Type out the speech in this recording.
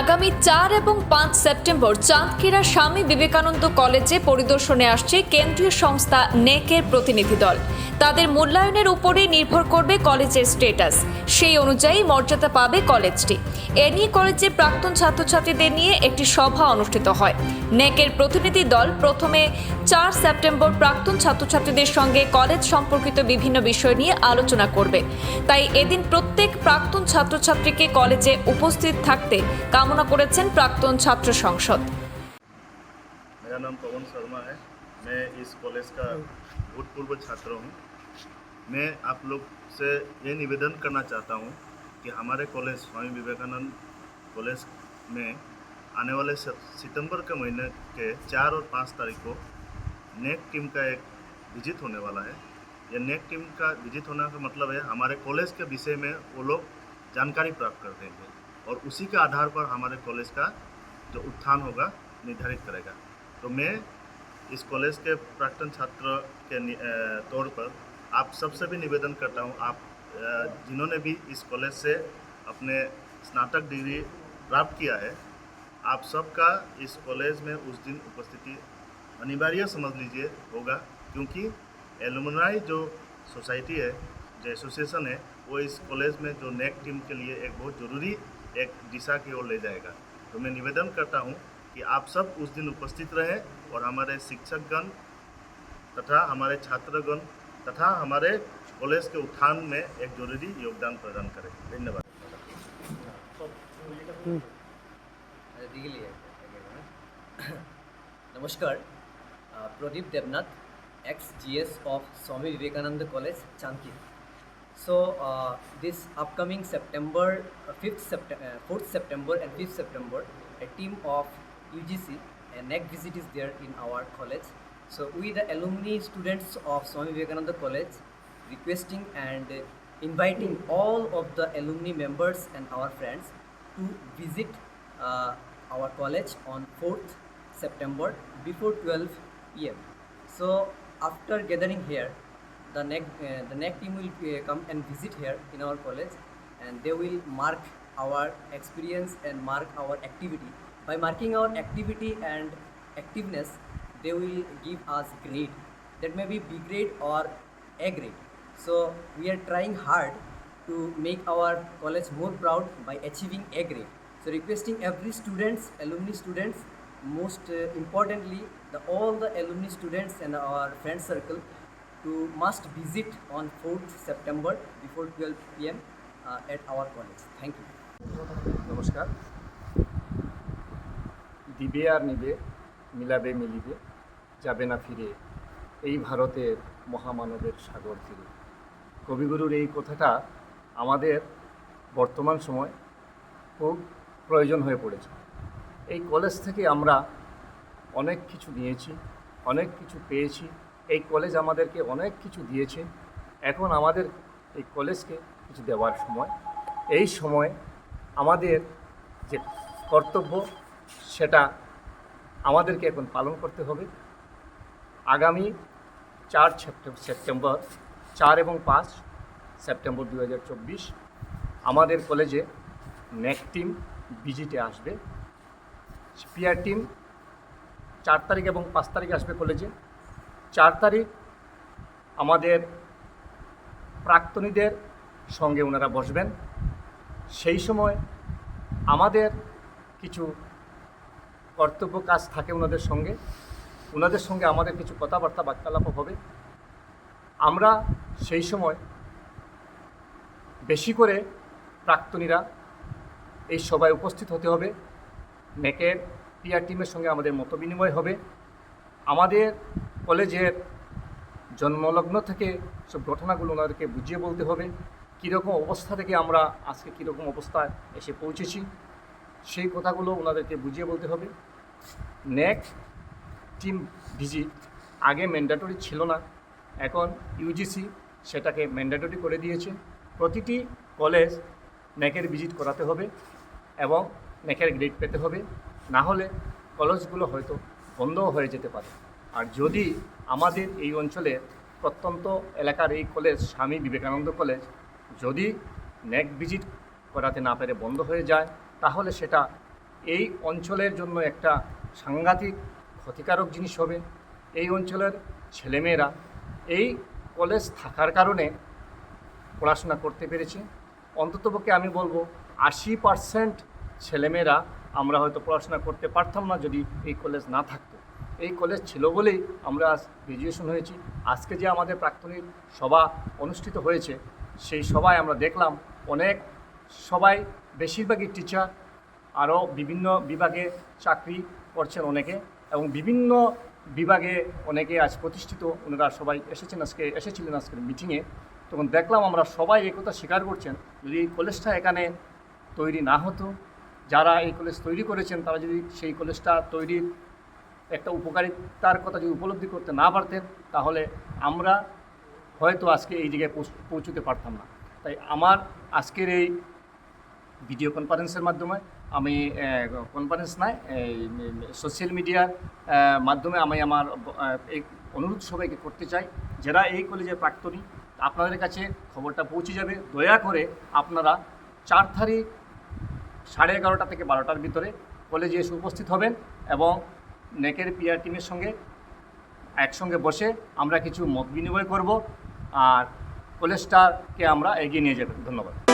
আগামী চার এবং পাঁচ সেপ্টেম্বর চাঁদখিরা স্বামী বিবেকানন্দ কলেজে পরিদর্শনে আসছে কেন্দ্রীয় সংস্থা নেকের প্রতিনিধি দল। তাদের মূল্যায়নের উপরে নির্ভর করবে কলেজের স্টেটাস। সেই অনুযায়ী মর্যাদা পাবে কলেজটি। এ নিয়ে কলেজে প্রাক্তন ছাত্রছাত্রীদের নিয়ে একটি সভা অনুষ্ঠিত হয়। নেকের প্রতিনিধি দল প্রথমে চার সেপ্টেম্বর প্রাক্তন ছাত্রছাত্রীদের সঙ্গে কলেজ সম্পর্কিত বিভিন্ন বিষয় নিয়ে আলোচনা করবে। তাই এদিন প্রত্যেক প্রাক্তন ছাত্রছাত্রীকে কলেজে উপস্থিত থাকতে কামনা করেছেন প্রাক্তন ছাত্র সংসদ मेरा नाम पवन शर्मा है मैं इस कॉलेज का भूतपूर्व छात्र हूँ मैं आप लोग से ये निवेदन करना चाहता हूँ कि हमारे कॉलेज स्वामी विवेकानंद कॉलेज में आने वाले सित- सितंबर के महीने के चार और पाँच तारीख को नेक टीम का एक विजिट होने वाला है ये नेक टीम का विजिट होने का मतलब है हमारे कॉलेज के विषय में वो लोग जानकारी प्राप्त कर देंगे और उसी के आधार पर हमारे कॉलेज का जो उत्थान होगा, निर्धारित करेगा। तो मैं इस कॉलेज के प्राक्तन छात्र के तौर पर आप सबसे भी निवेदन करता हूँ, आप जिन्होंने भी इस कॉलेज से अपने स्नातक डिग्री प्राप्त किया है, आप सबका इस कॉलेज में उस दिन उपस्थिति अनिवार्य समझ लीजिए होगा, क्योंकि एलुमनाई जो सोसाइटी है, जो एसोसिएशन है, वो इस कॉलेज में जो नेक टीम के लिए एक बहुत ज़रूरी एक दिशा की ओर ले जाएगा। तो मैं निवेदन करता हूँ कि आप सब उस दिन उपस्थित रहें और हमारे शिक्षकगण तथा हमारे छात्रगण तथा हमारे कॉलेज के उत्थान में एक ज़रूरी योगदान प्रदान करें। धन्यवाद। नमस्कार। Pradeep Devnath ex G S of Swami Vivekananda college Chandki So uh, this upcoming September, uh, 5th September, uh, 4th September and 5th September, a team of UGC and NEC visit is there in our college. So we the alumni students of Swami Vivekananda College requesting and inviting all of the alumni members and our friends to visit uh, our college on 4th September before 12 p.m. So after gathering here, the NEC, uh, the NEC team will uh, come and visit here in our college and they will mark our experience and mark our activity. By marking our activity and activeness, they will give us grade. That may be B grade or A grade. So we are trying hard to make our college more proud by achieving A grade. So requesting every students, alumni students, most uh, importantly, the, all the alumni students and our friend circle to must visit on 4th September before 12 p.m. Uh, at our college. Thank you. নমস্কার দিবে আর নিবে মিলাবে মিলিবে যাবে না ফিরে এই ভারতের মহামানবের সাগর তীরে কবিগুরুর এই কথাটা আমাদের বর্তমান সময় খুব প্রয়োজন হয়ে পড়েছে এই কলেজ থেকে আমরা অনেক কিছু নিয়েছি অনেক কিছু পেয়েছি এই কলেজ আমাদেরকে অনেক কিছু দিয়েছে। এখন আমাদের এই কলেজকে কিছু দেওয়ার সময়। এই সময় আমাদের যে কর্তব্য, সেটা আমাদেরকে এখন পালন করতে হবে। আগামী চার সেপ্টেম্বর, চার এবং পাঁচ সেপ্টেম্বর দু হাজার চব্বিশ আমাদের কলেজে নেক টিম ভিজিটে আসবে। পিআর টিম চার তারিখ এবং পাঁচ তারিখ আসবে কলেজে চার তারিখ আমাদের প্রাক্তনীদের সঙ্গে ওনারা বসবেন। সেই সময় আমাদের কিছু কর্তব্য কাজ থাকে ওনাদের সঙ্গে। ওনাদের সঙ্গে আমাদের কিছু কথাবার্তা বার্তালাপ হবে। আমরা সেই সময় বেশি করে প্রাক্তনীরা এই সভায় উপস্থিত হতে হবে। নেকের পিআর টিমের সঙ্গে আমাদের মত বিনিময় হবে। আমাদের কলেজের জন্মলগ্ন থেকে সব ঘটনাগুলো ওনাদেরকে বুঝিয়ে বলতে হবে, কীরকম অবস্থা থেকে আমরা আজকে কীরকম অবস্থায় এসে পৌঁছেছি, সেই কথাগুলো ওনাদেরকে বুঝিয়ে বলতে হবে। নেক টিম ভিজিট আগে ম্যান্ডেটরি ছিল না, এখন ইউজিসি সেটাকে ম্যান্ডেটরি করে দিয়েছে। প্রতিটি কলেজ ন্যাকের ভিজিট করাতে হবে এবং ন্যাকের গ্রেড পেতে হবে, না হলে কলেজগুলো হয়তো বন্ধও হয়ে যেতে পারে। আর যদি আমাদের এই অঞ্চলে প্রত্যন্ত এলাকার এই কলেজ স্বামী বিবেকানন্দ কলেজ যদি ন্যাক ভিজিট করাতে না পেরে বন্ধ হয়ে যায়, তাহলে সেটা এই অঞ্চলের জন্য একটা সাংঘাতিক ক্ষতিকারক জিনিস হবে। এই অঞ্চলের ছেলেমেয়েরা এই কলেজ থাকার কারণে পড়াশোনা করতে পেরেছে। অন্ততপক্ষে আমি বলব আশি পার্সেন্ট ছেলেমেয়েরা আমরা হয়তো পড়াশোনা করতে পারতাম না যদি এই কলেজ না থাকতো। এই কলেজ ছিল বলেই আমরা আজ গ্র্যাজুয়েশন হয়েছি। আজকে যে আমাদের প্রাক্তনিক সভা অনুষ্ঠিত হয়েছে, সেই সভায় আমরা দেখলাম অনেক, সবাই বেশিরভাগই টিচার আরও বিভিন্ন বিভাগে চাকরি করছেন অনেকে এবং বিভিন্ন বিভাগে অনেকে আজ প্রতিষ্ঠিত, ওনারা সবাই এসেছেন আজকে, এসেছিলেন আজকের মিটিংয়ে তখন দেখলাম আমরা সবাই এই কথা স্বীকার করছেন, যদি এই কলেজটা এখানে তৈরি না হতো, যারা এই কলেজ তৈরি করেছেন, তারা যদি সেই কলেজটা তৈরির একটা উপকারিতার কথা যদি উপলব্ধি করতে না পারতেন, তাহলে আমরা হয়তো আজকে এই জায়গায় পৌঁছতে পারতাম না। তাই আমার আজকের এই ভিডিও কনফারেন্সের মাধ্যমে আমি কনফারেন্স নয় সোশ্যাল মিডিয়ার মাধ্যমে আমি আমার এই অনুরোধ সবাইকে করতে চাই, যারা এই কলেজের প্রাক্তনী, আপনাদের কাছে খবরটা পৌঁছে যাবে। দয়া করে আপনারা চার তারিখ সাড়ে এগারোটা থেকে বারোটার ভিতরে কলেজে এসে উপস্থিত হবেন এবং নেকের পিআর টিমের সঙ্গে একসঙ্গে বসে আমরা কিছু মত বিনিময় করব আর কোলেস্টারকে আমরা এগিয়ে নিয়ে যাব। ধন্যবাদ।